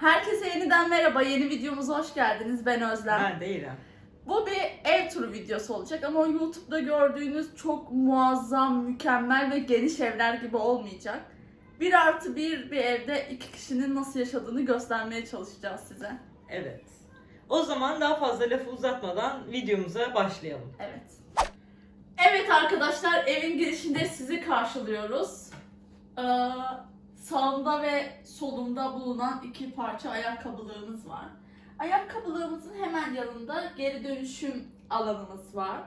Herkese yeniden merhaba. Yeni videomuza hoş geldiniz. Ben Özlem. Ben değilim. Bu bir ev turu videosu olacak ama YouTube'da gördüğünüz çok muazzam, mükemmel ve geniş evler gibi olmayacak. Bir artı bir bir evde iki kişinin nasıl yaşadığını göstermeye çalışacağız size. Evet. O zaman daha fazla lafı uzatmadan videomuza başlayalım. Evet. Evet arkadaşlar evin girişinde sizi karşılıyoruz. Ee, sağımda ve solumda bulunan iki parça ayakkabılığımız var. Ayakkabılığımızın hemen yanında geri dönüşüm alanımız var.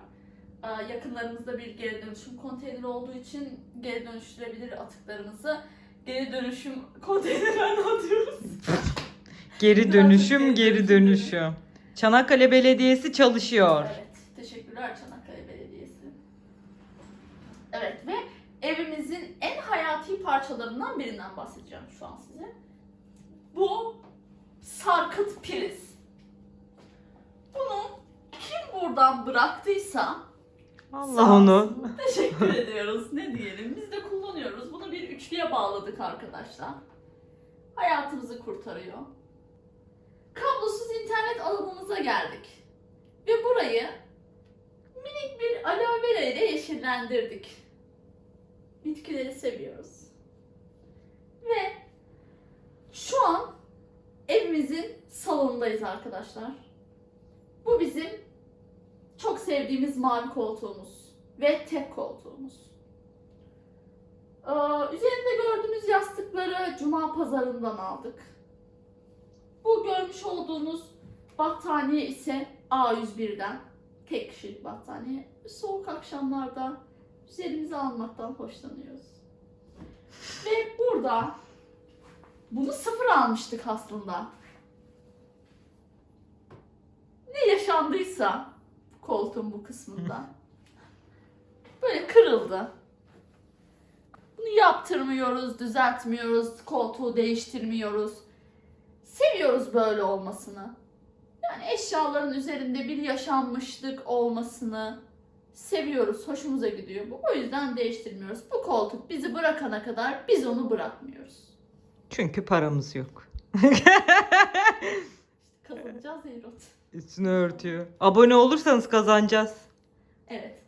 Ee, yakınlarımızda bir geri dönüşüm konteyneri olduğu için geri dönüştürebilir atıklarımızı geri dönüşüm konteynerine atıyoruz. Geri dönüşüm, geri dönüşüm. Çanakkale Belediyesi çalışıyor. Evet, teşekkürler Çanakkale Belediyesi. Evet ve evimizin hayati parçalarından birinden bahsedeceğim şu an size. Bu sarkıt priz. Bunu kim buradan bıraktıysa Allah onu. Teşekkür ediyoruz. Ne diyelim? Biz de kullanıyoruz. Bunu bir üçlüye bağladık arkadaşlar. Hayatımızı kurtarıyor. Kablosuz internet alanımıza geldik. Ve burayı minik bir aloe vera ile yeşillendirdik. Bitkileri seviyoruz. Ve şu an evimizin salonundayız arkadaşlar. Bu bizim çok sevdiğimiz mavi koltuğumuz ve tek koltuğumuz. Ee, üzerinde gördüğünüz yastıkları Cuma pazarından aldık. Bu görmüş olduğunuz battaniye ise A101'den. Tek kişilik battaniye. Soğuk akşamlarda üzerimize almaktan hoşlanıyoruz. Ve burada bunu sıfır almıştık aslında. Ne yaşandıysa koltuğun bu kısmında böyle kırıldı. Bunu yaptırmıyoruz, düzeltmiyoruz, koltuğu değiştirmiyoruz. Seviyoruz böyle olmasını. Yani eşyaların üzerinde bir yaşanmışlık olmasını seviyoruz, hoşumuza gidiyor bu. O yüzden değiştirmiyoruz. Bu koltuk bizi bırakana kadar biz onu bırakmıyoruz. Çünkü paramız yok. Kazanacağız Eyrot. Üstünü örtüyor. Abone olursanız kazanacağız. Evet.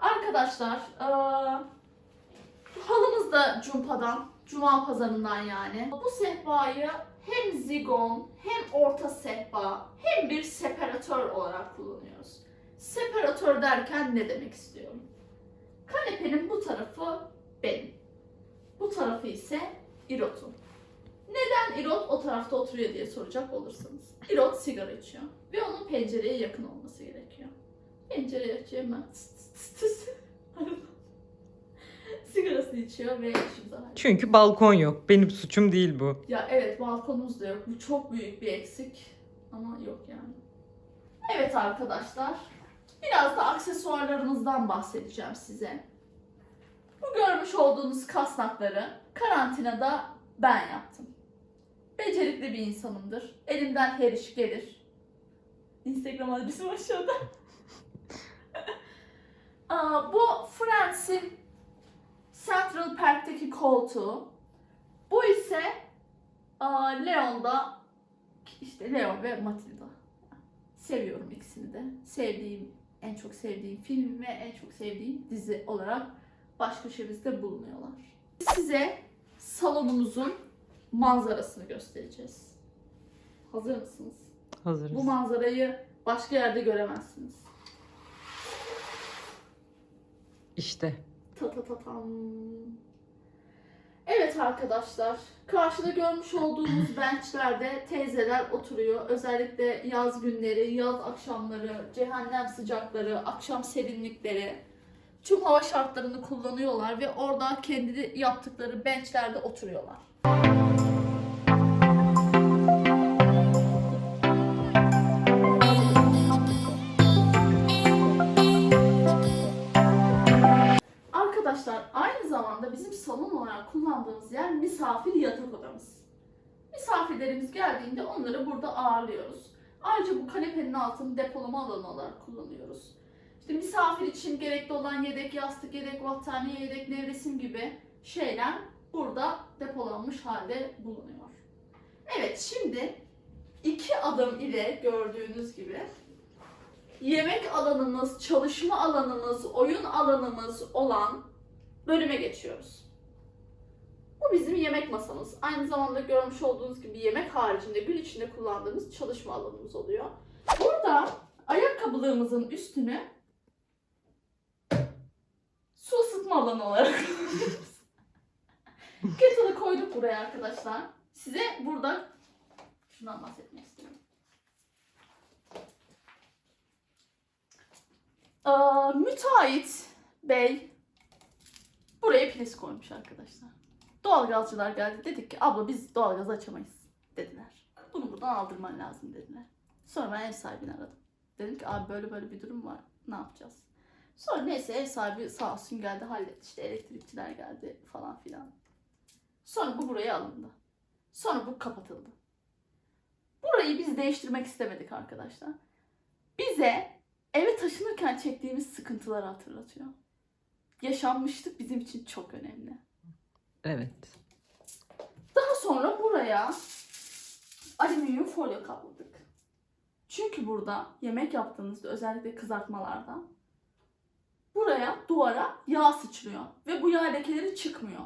Arkadaşlar, eee, halımız da Cumpa'dan, Cuma pazarından yani. Bu sehpayı hem zigon, hem orta sehpa, hem bir separatör olarak kullanıyoruz. Separatör derken ne demek istiyorum? Kanepenin bu tarafı benim. Bu tarafı ise İrot'un. Neden İrot o tarafta oturuyor diye soracak olursanız. İrot sigara içiyor ve onun pencereye yakın olması gerekiyor. Pencereyi açıyor hemen. Sigarasını içiyor ve işimize. Çünkü balkon yok. Benim suçum değil bu. Ya evet balkonumuz da yok. Bu çok büyük bir eksik. Ama yok yani. Evet arkadaşlar. Biraz da aksesuarlarımızdan bahsedeceğim size. Bu görmüş olduğunuz kasnakları karantinada ben yaptım. Becerikli bir insanımdır. Elimden her iş gelir. Instagram adresim aşağıda. Aa, bu Friends'in Central Park'taki koltuğu. Bu ise aa, Leon'da işte Leon ve Matilda. Seviyorum ikisini de. Sevdiğim, en çok sevdiğim film ve en çok sevdiğim dizi olarak baş köşemizde bulunuyorlar. Size salonumuzun manzarasını göstereceğiz. Hazır mısınız? Hazırız. Bu manzarayı başka yerde göremezsiniz. İşte. Ta ta ta tam. Evet arkadaşlar, karşıda görmüş olduğunuz benchlerde teyzeler oturuyor. Özellikle yaz günleri, yaz akşamları, cehennem sıcakları, akşam serinlikleri tüm hava şartlarını kullanıyorlar ve orada kendi yaptıkları benchlerde oturuyorlar. Arkadaşlar aynı zamanda bizim salon olarak kullandığımız yer misafir yatak odamız. Misafirlerimiz geldiğinde onları burada ağırlıyoruz. Ayrıca bu kanepenin altını depolama alanı olarak kullanıyoruz. İşte misafir için gerekli olan yedek yastık, yedek battaniye, yedek nevresim gibi şeyler burada depolanmış halde bulunuyor. Evet şimdi iki adım ile gördüğünüz gibi yemek alanımız, çalışma alanımız, oyun alanımız olan bölüme geçiyoruz. Bu bizim yemek masamız. Aynı zamanda görmüş olduğunuz gibi yemek haricinde gün içinde kullandığımız çalışma alanımız oluyor. Burada ayakkabılığımızın üstünü su ısıtma alanı olarak. Kettle'ı koyduk buraya arkadaşlar. Size burada şundan bahsetmek istiyorum. Aa, müteahhit bey priz koymuş arkadaşlar. Doğalgazcılar geldi dedik ki abla biz doğalgaz açamayız dediler. Bunu buradan aldırman lazım dediler. Sonra ben ev sahibini aradım. Dedim ki abi böyle böyle bir durum var. Ne yapacağız? Sonra neyse ev sahibi sağ olsun geldi halletti. İşte elektrikçiler geldi falan filan. Sonra bu buraya alındı. Sonra bu kapatıldı. Burayı biz değiştirmek istemedik arkadaşlar. Bize eve taşınırken çektiğimiz sıkıntıları hatırlatıyor. Yaşanmışlık bizim için çok önemli. Evet. Daha sonra buraya alüminyum folyo kapladık. Çünkü burada yemek yaptığınızda özellikle kızartmalarda buraya duvara yağ sıçrıyor ve bu yağ lekeleri çıkmıyor.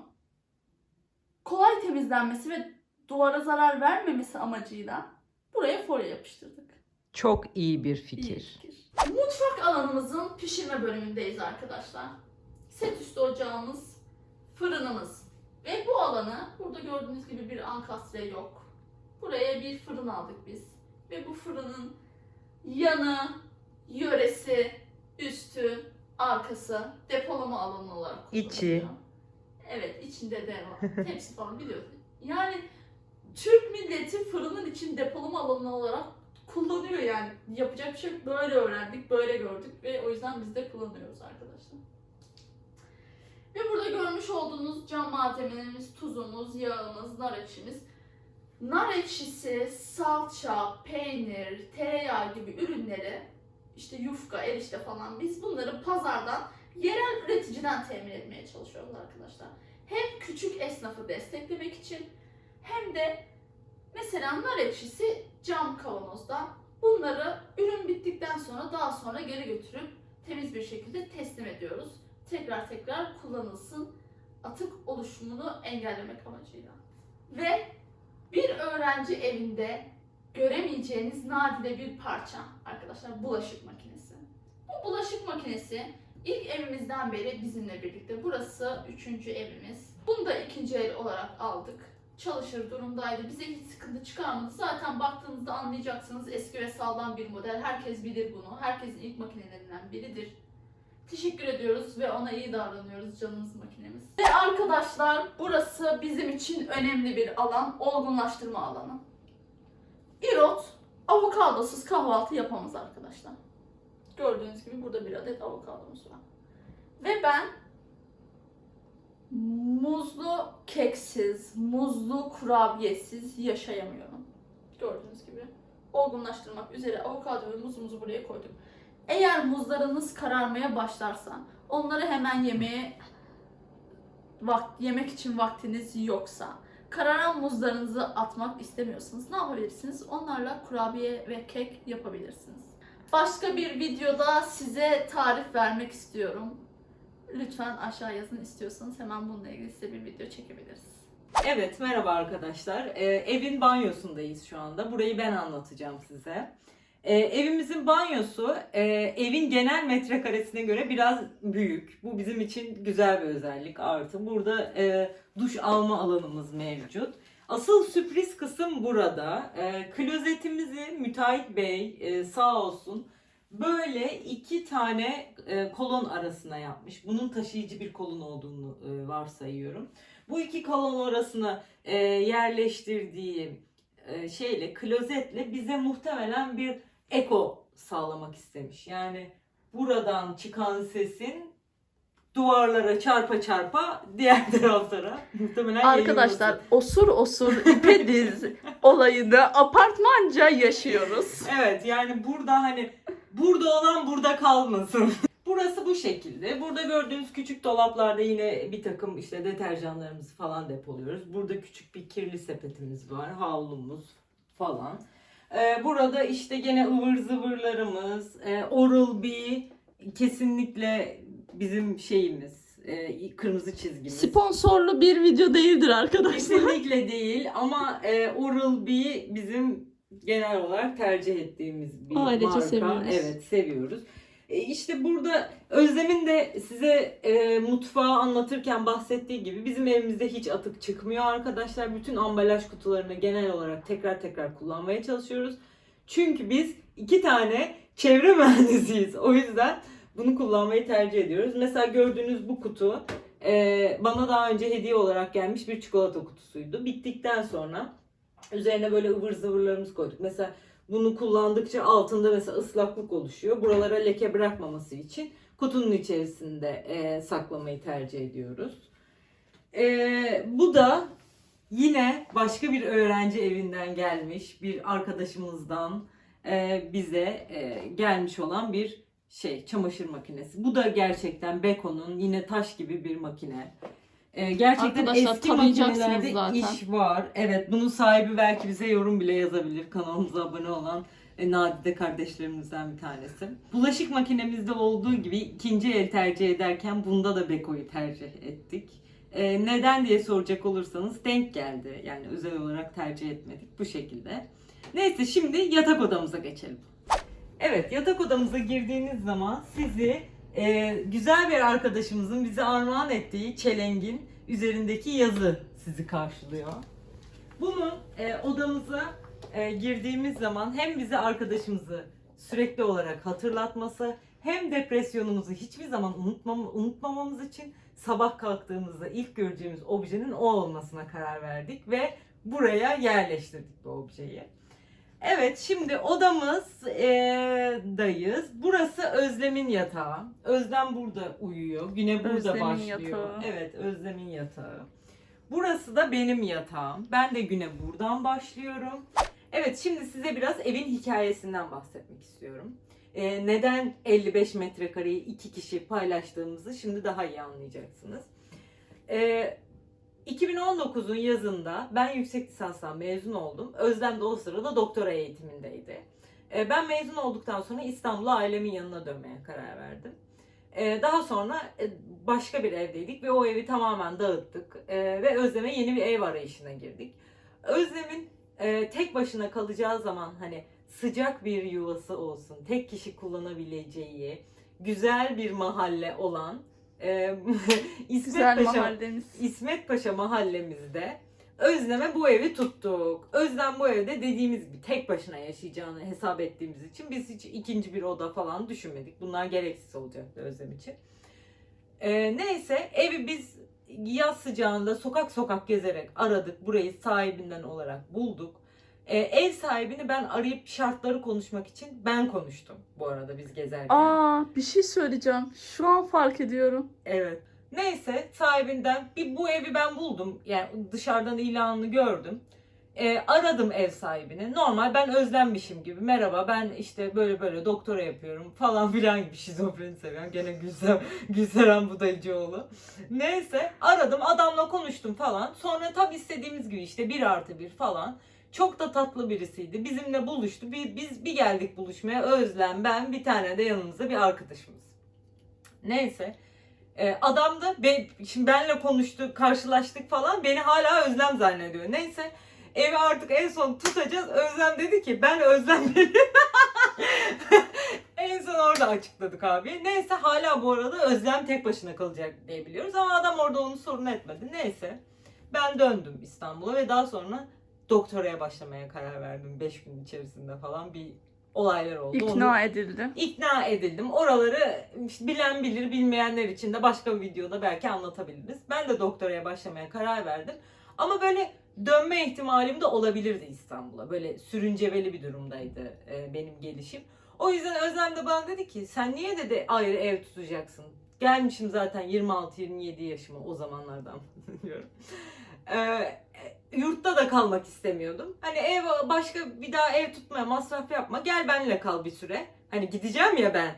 Kolay temizlenmesi ve duvara zarar vermemesi amacıyla buraya folyo yapıştırdık. Çok iyi bir İyi fikir. Mutfak alanımızın pişirme bölümündeyiz arkadaşlar. Set üstü ocağımız, fırınımız. Ve bu alanı burada gördüğünüz gibi bir ankastre yok. Buraya bir fırın aldık biz. Ve bu fırının yanı, yöresi, üstü, arkası depolama alanı olarak İçi. kullanılıyor. Evet içinde de var. Tepsi falan biliyorsun. Yani Türk milleti fırının için depolama alanı olarak kullanıyor yani. Yapacak bir şey yok. Böyle öğrendik, böyle gördük ve o yüzden biz de kullanıyoruz arkadaşlar. Ve burada görmüş olduğunuz cam malzemelerimiz, tuzumuz, yağımız, nar ekşimiz. Nar ekşisi, salça, peynir, tereyağı gibi ürünleri, işte yufka, erişte falan biz bunları pazardan yerel üreticiden temin etmeye çalışıyoruz arkadaşlar. Hem küçük esnafı desteklemek için hem de mesela nar ekşisi cam kavanozda bunları ürün bittikten sonra daha sonra geri götürüp temiz bir şekilde teslim ediyoruz. Tekrar tekrar kullanılsın atık oluşumunu engellemek amacıyla. Ve bir öğrenci evinde göremeyeceğiniz nadide bir parça arkadaşlar bulaşık makinesi. Bu bulaşık makinesi ilk evimizden beri bizimle birlikte. Burası üçüncü evimiz. Bunu da ikinci el olarak aldık. Çalışır durumdaydı. Bize hiç sıkıntı çıkarmadı. Zaten baktığınızda anlayacaksınız eski ve sağlam bir model. Herkes bilir bunu. Herkesin ilk makinelerinden biridir. Teşekkür ediyoruz ve ona iyi davranıyoruz canımız makinemiz. Ve arkadaşlar burası bizim için önemli bir alan. Olgunlaştırma alanı. İrot avokadosuz kahvaltı yapamaz arkadaşlar. Gördüğünüz gibi burada bir adet avokadomuz var. Ve ben muzlu keksiz, muzlu kurabiyesiz yaşayamıyorum. Gördüğünüz gibi olgunlaştırmak üzere avokado ve muzumuzu buraya koyduk. Eğer muzlarınız kararmaya başlarsa onları hemen yemeye vakt, yemek için vaktiniz yoksa kararan muzlarınızı atmak istemiyorsanız ne yapabilirsiniz? Onlarla kurabiye ve kek yapabilirsiniz. Başka bir videoda size tarif vermek istiyorum. Lütfen aşağı yazın istiyorsanız hemen bununla ilgili size bir video çekebiliriz. Evet, merhaba arkadaşlar. Ee, evin banyosundayız şu anda. Burayı ben anlatacağım size. Ee, evimizin banyosu e, evin genel metrekaresine göre biraz büyük. Bu bizim için güzel bir özellik. Artı burada e, duş alma alanımız mevcut. Asıl sürpriz kısım burada. E, klozetimizi müteahhit bey e, sağ olsun böyle iki tane e, kolon arasına yapmış. Bunun taşıyıcı bir kolon olduğunu e, varsayıyorum. Bu iki kolon arasına e, yerleştirdiği e, şeyle, klozetle bize muhtemelen bir eko sağlamak istemiş. Yani buradan çıkan sesin duvarlara çarpa çarpa diğer taraflara muhtemelen Arkadaşlar yayılması. osur osur ipe diz olayını apartmanca yaşıyoruz. Evet yani burada hani burada olan burada kalmasın. Burası bu şekilde. Burada gördüğünüz küçük dolaplarda yine bir takım işte deterjanlarımızı falan depoluyoruz. Burada küçük bir kirli sepetimiz var. Havlumuz falan. Ee, burada işte gene ıvır zıvırlarımız. E, Oral-B kesinlikle bizim şeyimiz. e, kırmızı çizgimiz. Sponsorlu bir video değildir arkadaşlar. Kesinlikle değil ama e, Oral-B bizim genel olarak tercih ettiğimiz bir Ailece marka. seviyoruz. Evet seviyoruz. E, işte burada Özlem'in de size e, mutfağı anlatırken bahsettiği gibi bizim evimizde hiç atık çıkmıyor arkadaşlar. Bütün ambalaj kutularını genel olarak tekrar tekrar kullanmaya çalışıyoruz. Çünkü biz iki tane çevre mühendisiyiz. O yüzden bunu kullanmayı tercih ediyoruz. Mesela gördüğünüz bu kutu e, bana daha önce hediye olarak gelmiş bir çikolata kutusuydu. Bittikten sonra üzerine böyle ıvır zıvırlarımızı koyduk. Mesela bunu kullandıkça altında mesela ıslaklık oluşuyor. Buralara leke bırakmaması için kutunun içerisinde e, saklamayı tercih ediyoruz. E, bu da yine başka bir öğrenci evinden gelmiş bir arkadaşımızdan e, bize e, gelmiş olan bir şey çamaşır makinesi. Bu da gerçekten Beko'nun yine taş gibi bir makine. E, gerçekten Arkadaşlar, eski makinelerde zaten. iş var. Evet bunun sahibi belki bize yorum bile yazabilir. Kanalımıza abone olan nadide kardeşlerimizden bir tanesi. Bulaşık makinemizde olduğu gibi ikinci el tercih ederken bunda da Beko'yu tercih ettik. E, neden diye soracak olursanız denk geldi. Yani özel olarak tercih etmedik bu şekilde. Neyse şimdi yatak odamıza geçelim. Evet yatak odamıza girdiğiniz zaman sizi e, güzel bir arkadaşımızın bize armağan ettiği çelengin üzerindeki yazı sizi karşılıyor. Bunun e, odamıza e, girdiğimiz zaman hem bize arkadaşımızı sürekli olarak hatırlatması hem depresyonumuzu hiçbir zaman unutmam, unutmamamız için sabah kalktığımızda ilk göreceğimiz objenin o olmasına karar verdik ve buraya yerleştirdik bu objeyi. Evet şimdi odamız eee, dayız. Burası Özlem'in yatağı. Özlem burada uyuyor. Güne burada Özlem'in başlıyor. yatağı. Evet Özlem'in yatağı. Burası da benim yatağım. Ben de güne buradan başlıyorum. Evet şimdi size biraz evin hikayesinden bahsetmek istiyorum. Eee, neden 55 metrekareyi iki kişi paylaştığımızı şimdi daha iyi anlayacaksınız. Eee 2019'un yazında ben yüksek lisanstan mezun oldum. Özlem de o sırada doktora eğitimindeydi. Ee, Ben mezun olduktan sonra İstanbul'a ailemin yanına dönmeye karar verdim. Ee, Daha sonra e, başka bir evdeydik ve o evi tamamen dağıttık. Ee, Ve Özlem'e yeni bir ev arayışına girdik. Özlem'in e, tek başına kalacağı zaman hani sıcak bir yuvası olsun, tek kişi kullanabileceği, güzel bir mahalle olan e, İsmet Güzel Paşa mahallemiz. İsmet Paşa mahallemizde Özlem'e bu evi tuttuk. Özlem bu evde dediğimiz gibi tek başına yaşayacağını hesap ettiğimiz için biz hiç ikinci bir oda falan düşünmedik. Bunlar gereksiz olacaktı Özlem için. Ee, neyse evi biz yaz sıcağında sokak sokak gezerek aradık. Burayı sahibinden olarak bulduk. Ee, ev sahibini ben arayıp şartları konuşmak için ben konuştum bu arada biz gezerken. Aa bir şey söyleyeceğim. Şu an fark ediyorum. Evet. Neyse sahibinden bir bu evi ben buldum. Yani dışarıdan ilanını gördüm. Ee, aradım ev sahibini. Normal ben özlenmişim gibi. Merhaba ben işte böyle böyle doktora yapıyorum falan filan gibi şizofreni seviyorum. Gene Gülsem, Gülseren Budayıcıoğlu. Neyse aradım adamla konuştum falan. Sonra tam istediğimiz gibi işte bir artı bir falan. Çok da tatlı birisiydi. Bizimle buluştu. Bir, biz bir geldik buluşmaya. Özlem, ben, bir tane de yanımızda bir arkadaşımız. Neyse. Ee, adam da be, şimdi benle konuştu, karşılaştık falan. Beni hala Özlem zannediyor. Neyse. Evi artık en son tutacağız. Özlem dedi ki ben Özlem en son orada açıkladık abi. Neyse hala bu arada Özlem tek başına kalacak diye biliyoruz. Ama adam orada onu sorun etmedi. Neyse. Ben döndüm İstanbul'a ve daha sonra doktoraya başlamaya karar verdim. 5 gün içerisinde falan bir olaylar oldu. Onu- İkna edildi. ikna edildim. Oraları işte bilen bilir, bilmeyenler için de başka bir videoda belki anlatabiliriz. Ben de doktoraya başlamaya karar verdim. Ama böyle dönme ihtimalim de olabilirdi İstanbul'a. Böyle sürünceveli bir durumdaydı e, benim gelişim. O yüzden Özlem de bana dedi ki sen niye dedi ayrı ev tutacaksın? Gelmişim zaten 26-27 yaşıma o zamanlardan diyorum. Ee, yurtta da kalmak istemiyordum. Hani ev başka bir daha ev tutmaya masraf yapma. Gel benle kal bir süre. Hani gideceğim ya ben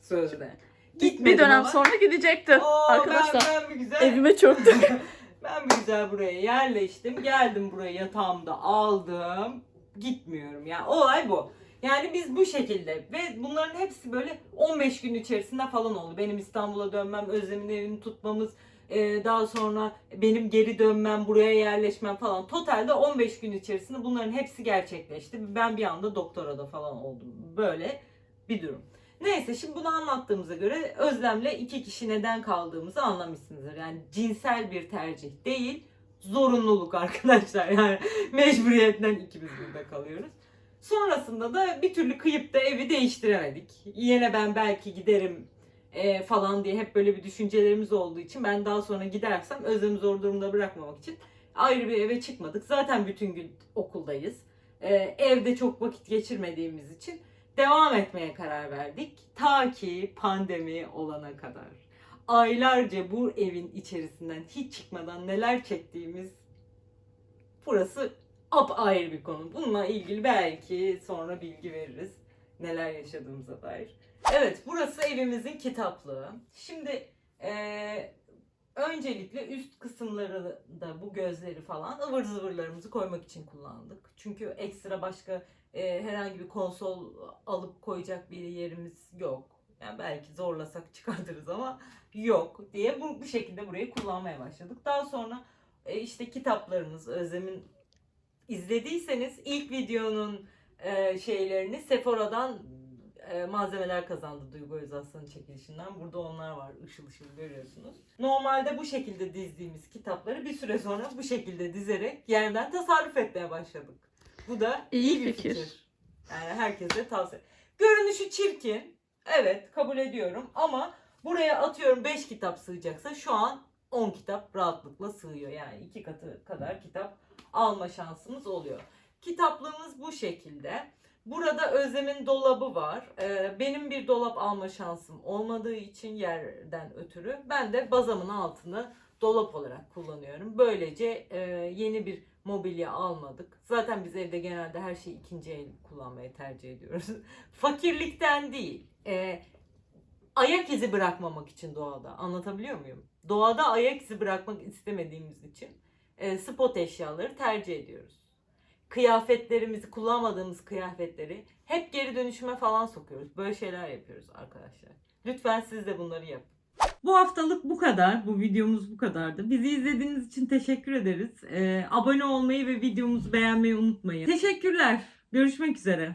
sözde. Gitmedim bir dönem ama. sonra gidecekti. Oo, Arkadaşlar ben, ben güzel evime çöktü. ben bir güzel buraya yerleştim. Geldim buraya yatağımda aldım. Gitmiyorum yani. Olay bu. Yani biz bu şekilde ve bunların hepsi böyle 15 gün içerisinde falan oldu. Benim İstanbul'a dönmem, Özlem'in evini tutmamız, e, daha sonra benim geri dönmem, buraya yerleşmem falan. Totalde 15 gün içerisinde bunların hepsi gerçekleşti. Ben bir anda doktorada falan oldum. Böyle bir durum. Neyse şimdi bunu anlattığımıza göre Özlem'le iki kişi neden kaldığımızı anlamışsınızdır. Yani cinsel bir tercih değil, zorunluluk arkadaşlar. Yani mecburiyetten ikimiz burada kalıyoruz. Sonrasında da bir türlü kıyıp da evi değiştiremedik. Yine ben belki giderim e, falan diye hep böyle bir düşüncelerimiz olduğu için ben daha sonra gidersem Özlem'i zor durumda bırakmamak için ayrı bir eve çıkmadık. Zaten bütün gün okuldayız. E, evde çok vakit geçirmediğimiz için devam etmeye karar verdik. Ta ki pandemi olana kadar. Aylarca bu evin içerisinden hiç çıkmadan neler çektiğimiz burası apayrı bir konu. Bununla ilgili belki sonra bilgi veririz. Neler yaşadığımıza dair. Evet burası evimizin kitaplığı. Şimdi öncelikle üst kısımları da bu gözleri falan ıvır zıvırlarımızı koymak için kullandık. Çünkü ekstra başka e, herhangi bir konsol alıp koyacak bir yerimiz yok. Yani belki zorlasak çıkartırız ama yok diye bu, bu şekilde burayı kullanmaya başladık. Daha sonra e, işte kitaplarımız Özlem'in izlediyseniz ilk videonun e, şeylerini Sephora'dan e, malzemeler kazandı Duygu Özaslan'ın çekilişinden. Burada onlar var ışıl ışıl görüyorsunuz. Normalde bu şekilde dizdiğimiz kitapları bir süre sonra bu şekilde dizerek yerden tasarruf etmeye başladık. Bu da İyi bir fikir. fikir. Yani herkese tavsiye. Görünüşü çirkin. Evet kabul ediyorum ama buraya atıyorum 5 kitap sığacaksa şu an 10 kitap rahatlıkla sığıyor. Yani iki katı kadar kitap alma şansımız oluyor. Kitaplığımız bu şekilde. Burada Özlem'in dolabı var. Ee, benim bir dolap alma şansım olmadığı için yerden ötürü ben de bazamın altını dolap olarak kullanıyorum. Böylece e, yeni bir mobilya almadık. Zaten biz evde genelde her şeyi ikinci el kullanmayı tercih ediyoruz. Fakirlikten değil. e, ayak izi bırakmamak için doğada. Anlatabiliyor muyum? Doğada ayak izi bırakmak istemediğimiz için e, spot eşyaları tercih ediyoruz. Kıyafetlerimizi, kullanmadığımız kıyafetleri hep geri dönüşüme falan sokuyoruz. Böyle şeyler yapıyoruz arkadaşlar. Lütfen siz de bunları yapın. Bu haftalık bu kadar. Bu videomuz bu kadardı. Bizi izlediğiniz için teşekkür ederiz. Ee, abone olmayı ve videomuzu beğenmeyi unutmayın. Teşekkürler. Görüşmek üzere.